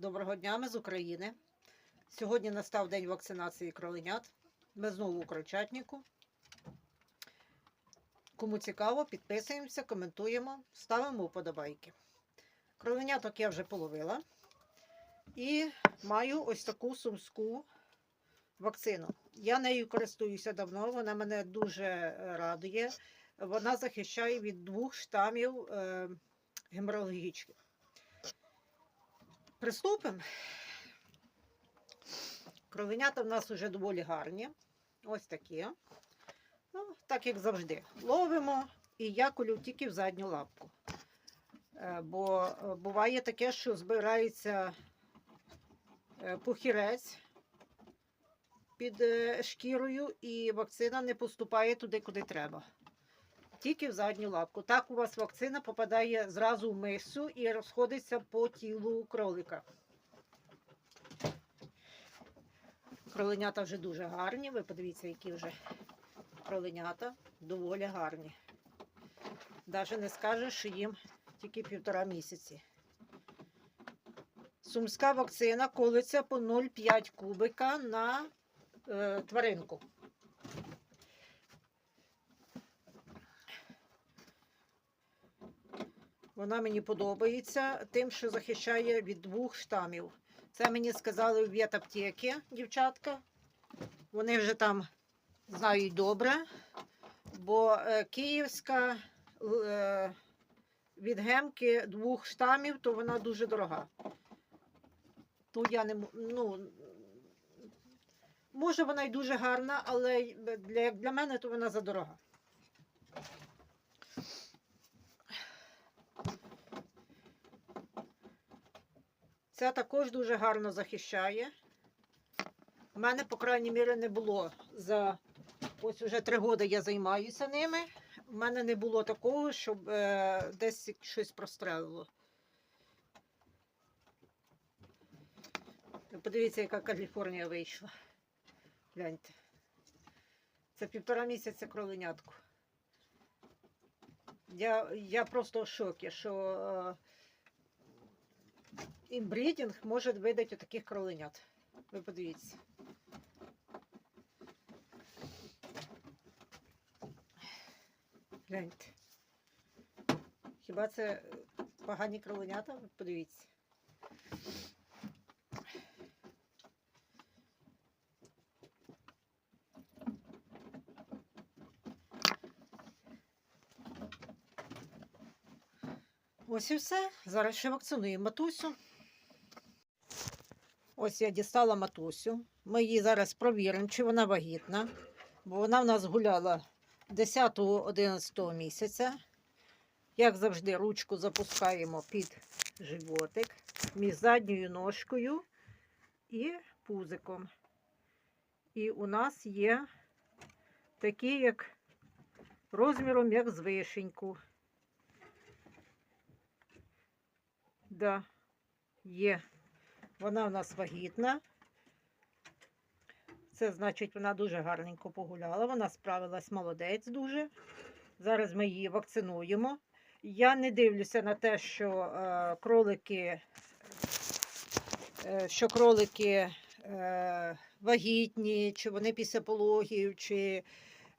Доброго дня, ми з України. Сьогодні настав день вакцинації кроленят. Ми знову у крольчатнику. Кому цікаво, підписуємося, коментуємо, ставимо вподобайки. Кроленяток я вже половила. І маю ось таку сумську вакцину. Я нею користуюся давно, вона мене дуже радує. Вона захищає від двох штамів е, геморрагічних. Приступимо. Кровенята в нас вже доволі гарні. Ось такі. Ну, так як завжди. Ловимо і я колю тільки в задню лапку. Е, Бо е, буває таке, що збирається е, пухірець під шкірою, і вакцина не поступає туди, куди треба. Тільки в задню лапку. Так у вас вакцина попадає зразу в мишцю і розходиться по тілу кролика. Кроленята вже дуже гарні. Ви подивіться, які вже кроленята доволі гарні. Навіть не скажеш, що їм тільки півтора місяці. Сумська вакцина колиться по 0,5 кубика на е, тваринку. Вона мені подобається тим, що захищає від двох штамів. Це мені сказали в ветаптеки, дівчатка. Вони вже там знають добре, бо е, київська е, від гемки двох штамів, то вона дуже дорога. То я не ну, може вона й дуже гарна, але для, як для мене то вона задорога. Ця також дуже гарно захищає. У мене, по крайній мірі, не було за ось уже три роки я займаюся ними. У мене не було такого, щоб е, десь щось прострелило. Подивіться, яка Каліфорнія вийшла. Гляньте. Це півтора місяця кроленятку. Я, я просто в шокі, що е, імбрідінг може видати таких кроленят. Ви подивіться. Гляньте. Хіба це погані кроленята? Ви Подивіться. Ось і все. Зараз ще вакцинуємо матусю. Ось я дістала матусю. Ми її зараз провіримо, чи вона вагітна, бо вона в нас гуляла 10-11 місяця. Як завжди, ручку запускаємо під животик між задньою ножкою і пузиком. І у нас є такі, як розміром, як з вишеньку. Да, є. Вона у нас вагітна. Це значить, вона дуже гарненько погуляла. Вона справилась молодець дуже. Зараз ми її вакцинуємо. Я не дивлюся на те, що е, кролики, е, що кролики е, вагітні, чи вони після пологів, чи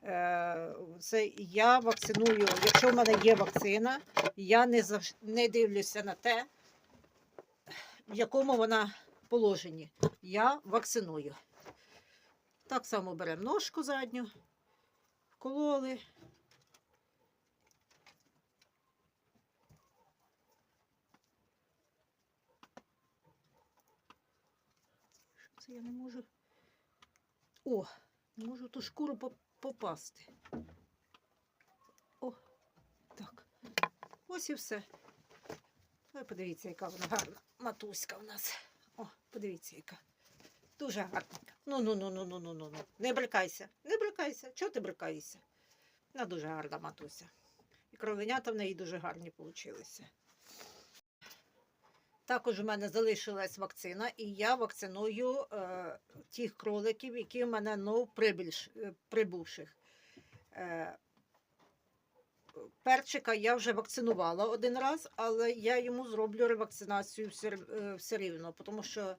е, це я вакциную. Якщо в мене є вакцина, я не, завж- не дивлюся на те, в якому вона положенні. Я вакциную. Так само беремо ножку задню, вкололи. Що це я не можу? О, не можу ту шкуру попасти. О, так. Ось і все. Ви подивіться, яка вона гарна. Матуська в нас. О, подивіться, яка. Дуже гарненька. Ну, ну, ну, ну, ну, ну, ну, ну. Не брикайся, не брикайся. Чого ти брикаєшся? Вона дуже гарна матуся. І кровенята в неї дуже гарні получилися. Також у мене залишилась вакцина, і я вакциную е, тих кроликів, які в мене нов прибільш, е, прибувших. Е, перчика я вже вакцинувала один раз, але я йому зроблю ревакцинацію все, е, все рівно, тому що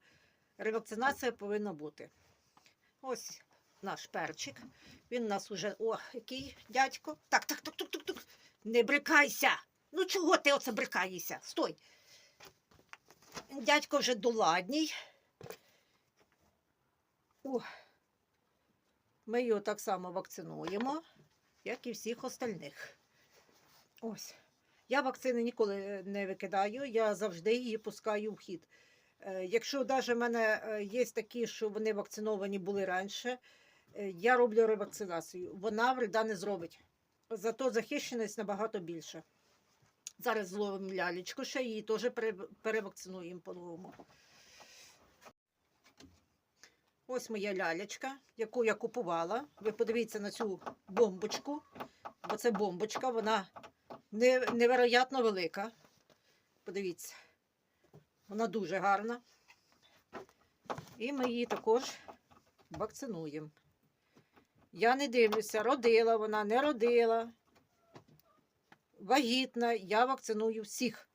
ревакцинація повинна бути. Ось наш перчик. Він у нас уже. О, який дядько. Так, так, так, так, так, так. Не брикайся. Ну чого ти оце брикаєшся? Стой. Дядько вже доладній. О. Ми його так само вакцинуємо, як і всіх остальних. Ось. Я вакцини ніколи не викидаю, я завжди її пускаю в хід. Е, Якщо навіть в мене е, є такі, що вони вакциновані були раніше, е, я роблю ревакцинацію. Вона вреда не зробить. Зато захищеність набагато більша. Зараз зловимо лялечку, ще її теж перевакцинуємо по-новому. Ось моя лялечка, яку я купувала. Ви подивіться на цю бомбочку, бо це бомбочка, вона невероятно велика. Подивіться, вона дуже гарна. І ми її також вакцинуємо. Я не дивлюся, родила вона, не родила. Вагітна, я вакциную всіх,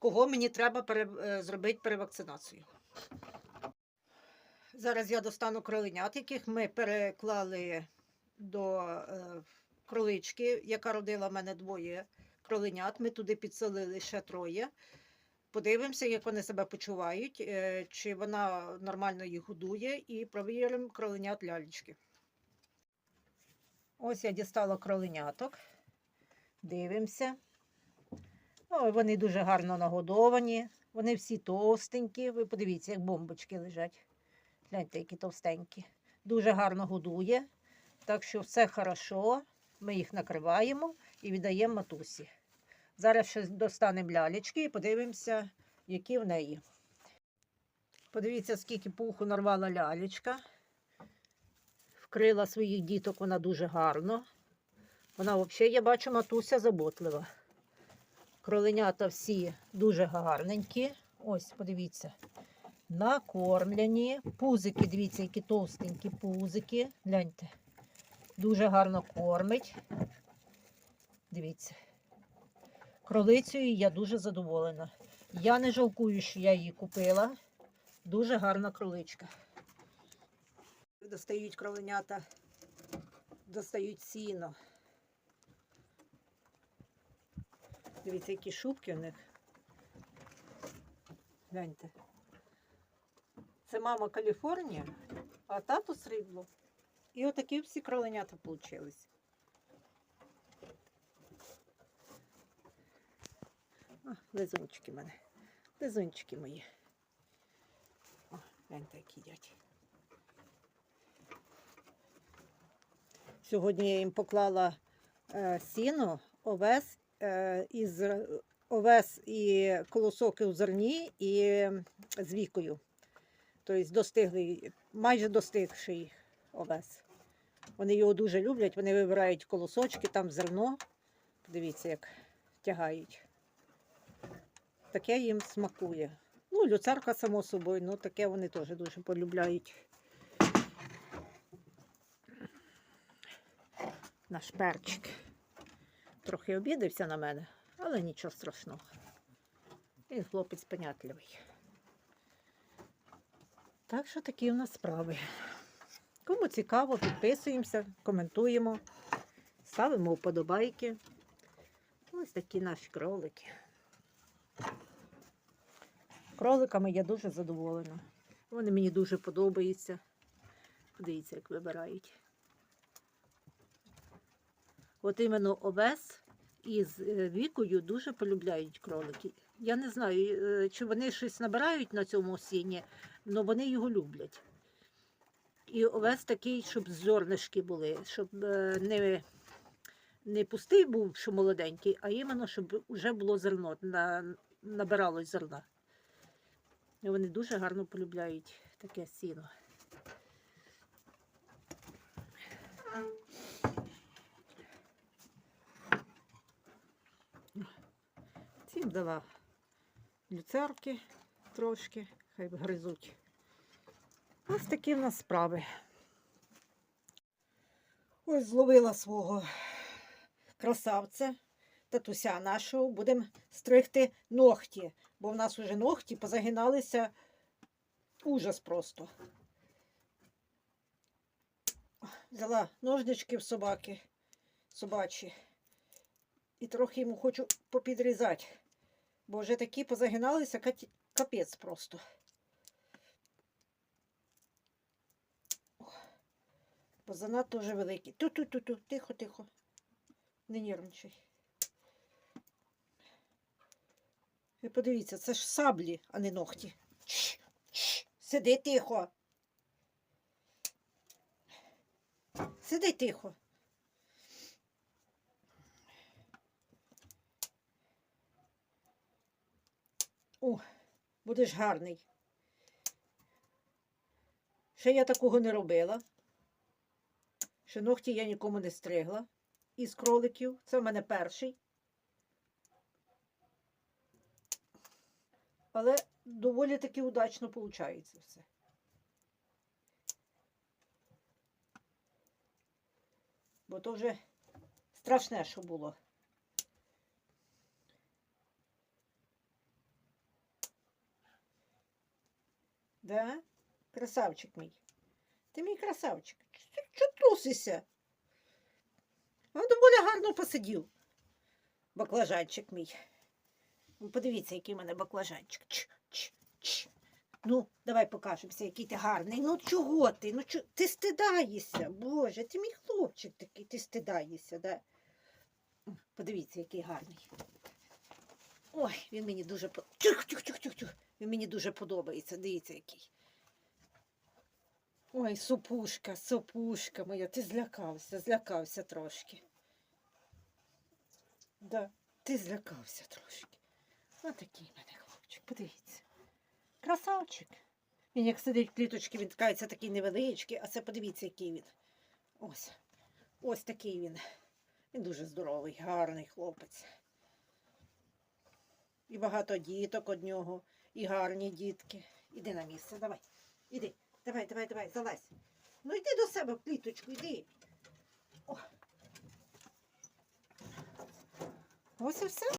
кого мені треба пере, е, зробити перевакцинацію. Зараз я достану кроленят, яких ми переклали до е, кролички, яка родила в мене двоє кроленят. Ми туди підселили ще троє. Подивимося, як вони себе почувають, е, чи вона нормально їх годує, і провіримо кроленят лялечки. Ось я дістала кроленяток. Дивимося. О, вони дуже гарно нагодовані. Вони всі товстенькі. Ви подивіться, як бомбочки лежать. Гляньте, які товстенькі. Дуже гарно годує. Так що все хорошо. Ми їх накриваємо і віддаємо матусі. Зараз ще достанемо лялечки і подивимося, які в неї. Подивіться, скільки пуху нарвала лялечка. Вкрила своїх діток вона дуже гарно. Вона взагалі, я бачу, матуся заботлива. Кроленята всі дуже гарненькі. Ось, подивіться. Накормлені. Пузики, дивіться, які товстенькі пузики. Гляньте. Дуже гарно кормить. Дивіться. Кролицею я дуже задоволена. Я не жалкую, що я її купила. Дуже гарна кроличка. Достають кроленята, достають сіно. Дивіться, які шубки в них. Гляньте. Це мама Каліфорнія, а тато срібло. І отакі всі кроленята получились. А, лизунчики в мене. Лизунчики мої. О, гляньте, які їдять. Сьогодні я їм поклала е, сіно, овес, е, із овес і колосок у зерні і з вікою. Тобто достиглий, майже достигший овес. Вони його дуже люблять, вони вибирають колосочки, там зерно. Подивіться, як тягають. Таке їм смакує. Ну, люцерка, само собою, ну таке вони теж дуже полюбляють. Наш перчик. Трохи обідався на мене, але нічого страшного. Він хлопець понятливий. Так що такі в нас справи. Кому цікаво, підписуємося, коментуємо, ставимо вподобайки. Ось такі наші кролики. Кроликами я дуже задоволена. Вони мені дуже подобаються. Подивіться, як вибирають. От іменно овес із е, вікою дуже полюбляють кролики. Я не знаю, е, чи вони щось набирають на цьому сіні, але вони його люблять. І овес такий, щоб зернишки були, щоб е, не, не пустий був, що молоденький, а іменно, щоб вже було зерно, на, набиралось зерна. І вони дуже гарно полюбляють таке сіно. Цим дала люцерки трошки, хай гризуть. Ось такі в нас справи. Ось зловила свого красавця, татуся нашого, будемо стригти ногті, бо в нас уже ногті позагиналися ужас просто. Взяла ножнички в собаки, собачі, і трохи йому хочу попідрізати, бо вже такі позагиналися, капець просто. Занадто вже великий. Ту-ту-ту-ту, тихо, тихо. Не нервничай. Ви подивіться, це ж саблі, а не ногті. Чш, чш, Сиди тихо. Сиди тихо. О, будеш гарний. Ще я такого не робила. Ще ногті я нікому не стригла із кроликів. Це в мене перший. Але доволі таки удачно виходить все. Бо то вже страшне, що було. Да? Красавчик мій. Ти мій красавчик. Чого трусишся? Ну, доволі гарно посидів. Баклажанчик мій. Подивіться, який в мене баклажанчик. Ч, ч, ч. Ну, давай покажемося, який ти гарний. Ну чого ти? Ну чо... ти стидаєшся, Боже, ти мій хлопчик такий, ти стидаєшся, да? Подивіться, який гарний. Ой, він мені дуже. Тих, тих, тих, тих, тих. Він мені дуже подобається. Дивіться, який. Ой, сопушка, сопушка моя, ти злякався, злякався трошки. Да, ти злякався трошки. Ось такий мене хлопчик, подивіться. Красавчик. Він як сидить в кліточці, він ткається такий невеличкий, а це подивіться, який він. Ось. Ось такий він. Він дуже здоровий, гарний хлопець. І багато діток од нього, і гарні дітки. Іди на місце, давай. Іди. Давай, давай, давай, залазь. Ну йди до себе пліточку, йди. О. Ось і все.